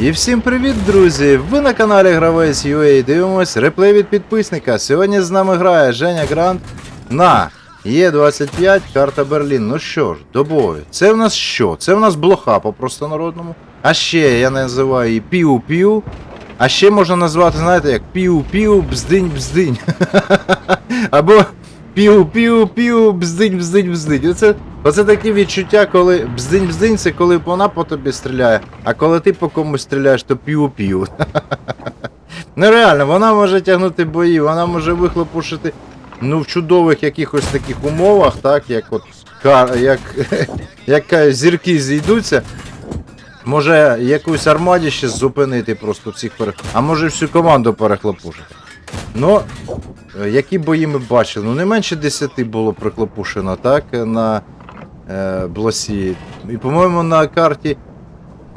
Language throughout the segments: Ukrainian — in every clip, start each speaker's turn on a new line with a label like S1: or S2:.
S1: І всім привіт, друзі! Ви на каналі Гравець UA дивимось реплей від підписника. Сьогодні з нами грає Женя Грант на Є25 карта Берлін. Ну що ж, до бою. Це в нас що? Це в нас блоха по простонародному. А ще я називаю її піу-піу. А ще можна назвати, знаєте, як піу-піу, бздинь-бздинь. Або піу-піу-піу, бздинь-бздинь-бздинь. Оце, оце такі відчуття, коли бздинь-бздинь, це коли вона по тобі стріляє, а коли ти по комусь стріляєш, то піу-піу. Ну реально, вона може тягнути бої, вона може вихлопушити ну, в чудових якихось таких умовах, так, як от як, як е, зірки зійдуться. Може якусь армаді ще зупинити просто всіх пере... А може всю команду перехлопушити. Ну, е, які бої ми бачили? Ну, не менше 10 було приклопушено, так? На е, блосі. І, по-моєму, на карті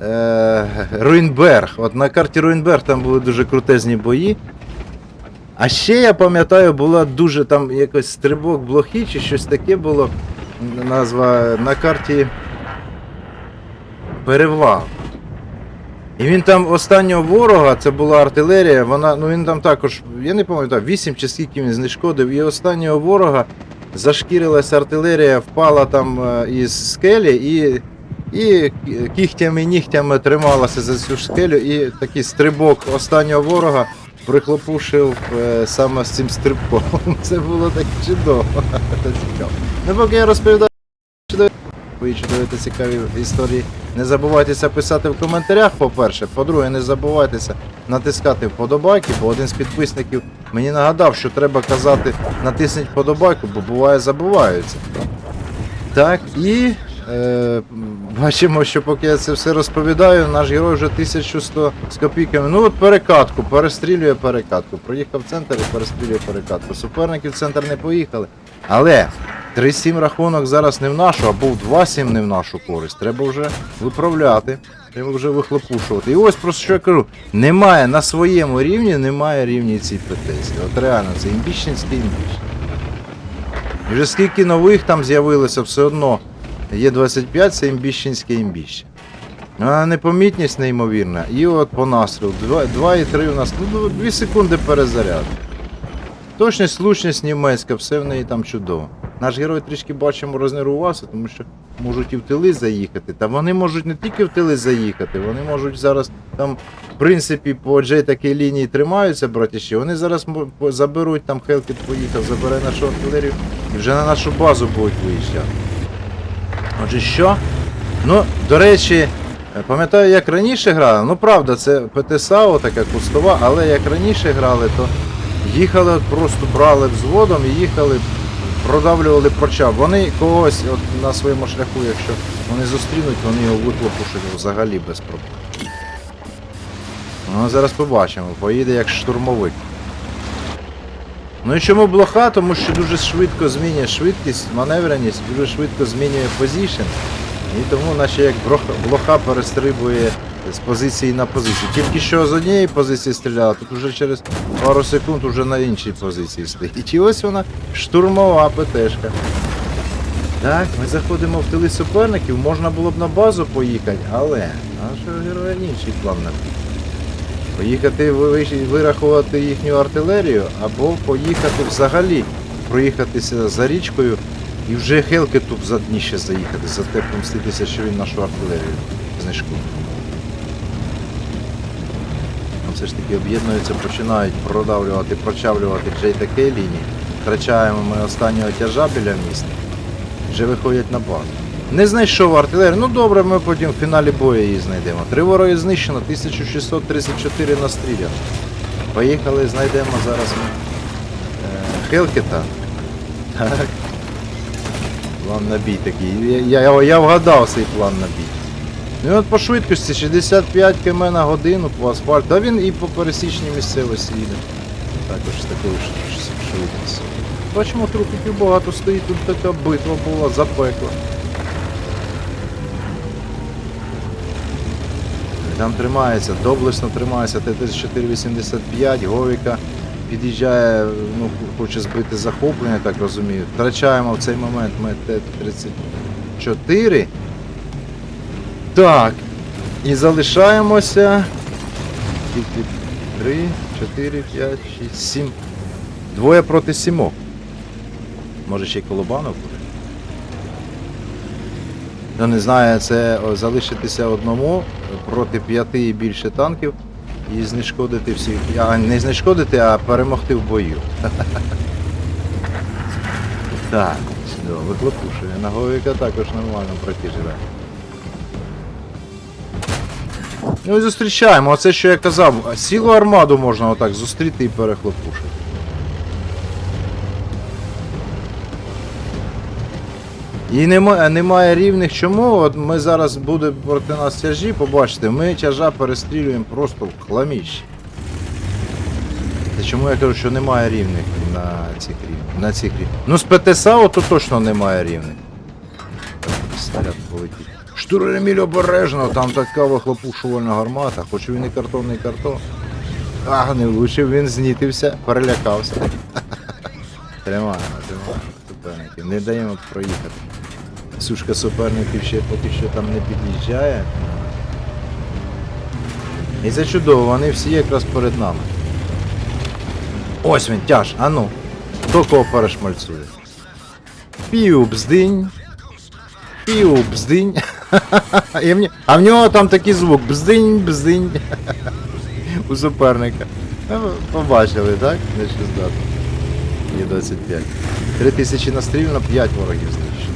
S1: е, Руїнберг. От на карті Руїнберг там були дуже крутезні бої. А ще я пам'ятаю, була дуже там якось стрибок блохи чи щось таке було. Назва на карті Перевал. І він там останнього ворога, це була артилерія, вона, ну він там також, я не пам'ятаю, 8 чи скільки він знешкодив, і останнього ворога зашкірилася артилерія, впала там е, із скелі і, і кігтями нігтями трималася за цю скелю, і такий стрибок останнього ворога прихлопушив е, саме з цим стрибком. Це було так чудово. Ну поки я розповідаю ви чудові та цікаві історії. Не забувайтеся писати в коментарях, по-перше. По-друге, не забувайтеся натискати вподобайки, бо один з підписників мені нагадав, що треба казати натисніть вподобайку, бо буває забуваються. Так, і е, бачимо, що поки я це все розповідаю, наш герой вже 1100 з копійками. Ну от перекатку, перестрілює перекатку. Проїхав центр і перестрілює перекатку. Суперники в центр не поїхали. Але 3-7 рахунок зараз не в нашу, а був 2-7 не в нашу користь. Треба вже виправляти, треба вже вихлопушувати. І ось про що я кажу: немає на своєму рівні, немає рівні цій претензії. От реально, це імбіщенський імбіщ. І вже скільки нових там з'явилося, все одно є 25, це імбіщенське імбіще. А непомітність неймовірна. І от по настрілу. 2,3 у нас. Ну, 2 секунди перезаряду. Точність, влучність німецька, все в неї там чудово. Наш герой трішки бачимо рознервувався, тому що можуть і в тили заїхати. Та вони можуть не тільки в тили заїхати, вони можуть зараз там, в принципі, по Джей такій лінії тримаються, братіші. Вони зараз заберуть, там Хелкіт поїхав, забере нашу артилерію і вже на нашу базу будуть виїжджати. Отже, що? Ну, до речі, е, пам'ятаю, як раніше грали. Ну, правда, це ПТСАО, така кустова, але як раніше грали, то їхали, просто брали взводом і їхали, продавлювали прочав. Вони когось от, на своєму шляху, якщо вони зустрінуть, вони його вихлопушать взагалі без проблем. Ну, зараз побачимо, поїде як штурмовик. Ну і чому блоха? Тому що дуже швидко змінює швидкість, маневреність, дуже швидко змінює позішн. І тому наче як блоха перестрибує з позиції на позицію. Тільки що з однієї позиції стріляла, тут вже через пару секунд вже на іншій позиції стоїть. І ось вона штурмова ПТшка. Так, ми заходимо в тили суперників, можна було б на базу поїхати, але нашого героя інший план на Поїхати вирахувати їхню артилерію, або поїхати взагалі проїхатися за річкою і вже Хелкету за дніще заїхати, за те помститися, що він нашу артилерію знешкодив. Ну, Все ж таки об'єднуються, починають продавлювати, прочавлювати Джей та Кей лінії. Втрачаємо ми останнього тяжа біля міста. Вже виходять на базу. Не знайшов артилерію. Ну добре, ми потім в фіналі бою її знайдемо. Три вороги знищено, 1634 настріляно. Поїхали, знайдемо зараз ми е, Хелкета. Так. План на бій такий. Я, я, я вгадав цей план на бій. Ну і от по швидкості 65 км на годину по асфальту. Та він і по пересічній місцевості їде. Також з такою швидкістю. Бачимо, трупиків багато стоїть, тут така битва була, запекла. Там тримається, доблесно тримається Т-3485, Говіка під'їжджає, ну, хоче збити захоплення, так розумію. Втрачаємо в цей момент ми Т-34. Так. І залишаємося. Скільки? Три, чотири, п'ять, шість, сім. Двоє проти сімок. Може ще й Колобанов буде? Ну не знаю, це залишитися одному проти п'яти і більше танків і знешкодити всіх. А не знешкодити, а перемогти в бою. Так, чудово, вихлопушує. На Говіка також нормально проти живе. Ну і зустрічаємо. Оце що я казав, цілу армаду можна отак зустріти і перехлопушити. І нема, немає рівних чому. От ми зараз буде проти нас тяжі, побачите, ми тяжа перестрілюємо просто в хламіщі. Чому я кажу, що немає рівних на цих рівнях. На цих рівнях. Ну з ПТСА то точно немає рівних. Снаряд полетів. Штур обережно, там така вихлопушувальна гармата, хоч він і картонний картон. А, не влучив, він знітився, перелякався. Тримаємо, тримаємо суперників. Не даємо проїхати. Сушка суперників ще поки що там не під'їжджає. І це чудово, вони всі якраз перед нами. Ось він, тяж, а ну. Хто кого перешмальцує? Пів бздинь. Пів бздинь. І в А в нього там такий звук. Бздинь, бздинь. У суперника. Побачили, так? Не здати. Є 25. 3000 настріляно, 5 ворогів знищено.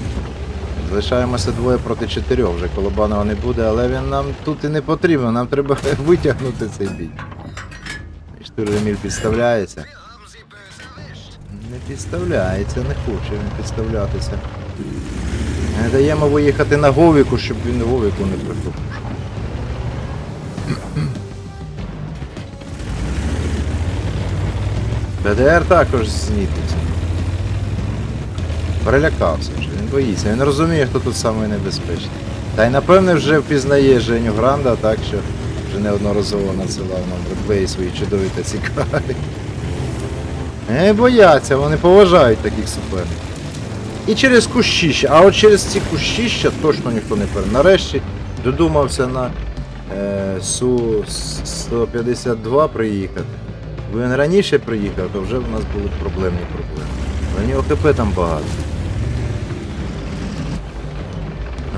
S1: Залишаємося двоє проти чотирьох, вже Колобанова не буде, але він нам тут і не потрібен, нам треба витягнути цей бій. Штурміль підставляється. Не підставляється, не хоче він підставлятися. Не даємо виїхати на Говіку, щоб він Говіку не прихопушив. БДР також знітиться. Перелякався вже, він боїться, він розуміє, хто тут самий небезпечний. Та й напевне вже впізнає Женю Гранда, так що вже неодноразово надсилав нам реплеї свої чудові та цікаві. Не бояться, вони поважають таких суперників. І через кущища, а от через ці кущища точно ніхто не пере. Нарешті додумався на е, Су-152 приїхати. Бо він раніше приїхав, то вже в нас були проблемні проблеми. У нього ХП там багато.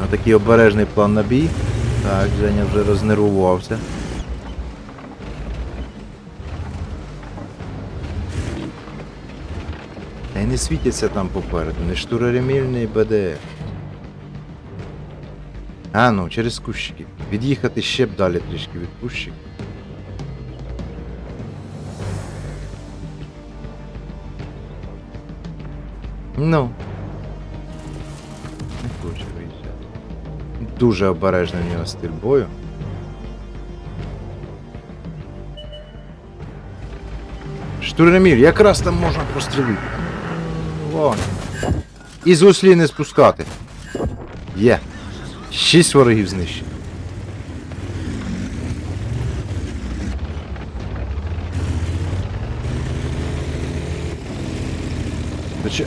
S1: Такий обережний план на бій. Так, Женя вже рознервувався. Не світяться там попереду, не штуроремільний БДР. А ну, через кущики. Від'їхати ще б далі трішки від кущиків. Ну. Не хоче виїжджати. Дуже обережний в нього стиль бою. Штурмір, якраз там можна прострілити. Вон. І з гуслі не спускати. Є. Шість ворогів знищено.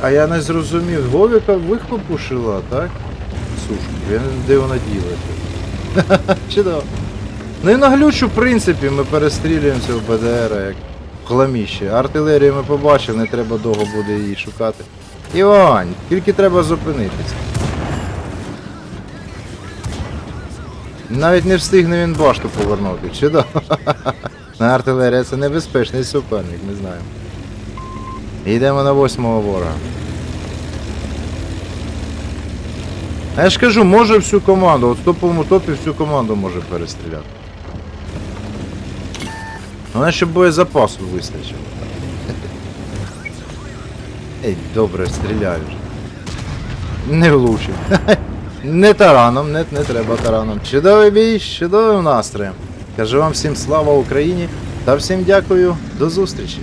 S1: А я не зрозумів, Говіка вихлопушила, так? Сушку. Я не де вона ділася. Чудово. Ну і на глючу, в принципі, ми перестрілюємося в БДР, як в. Артилерію ми побачили, не треба довго буде її шукати. Івань, тільки треба зупинитися. Навіть не встигне він башту повернути. Чудово. На артилерія це небезпечний суперник, не знаю. Йдемо на восьмого ворога. А я ж кажу, може всю команду, от в топовому топі всю команду може перестріляти. Вона щоб боєзапасу вистачило. Ей, добре, стріляю вже. Не влучив. Не тараном, не, не треба тараном. Чудовий бій, чудовим настроєм. Кажу вам всім слава Україні та всім дякую, до зустрічі.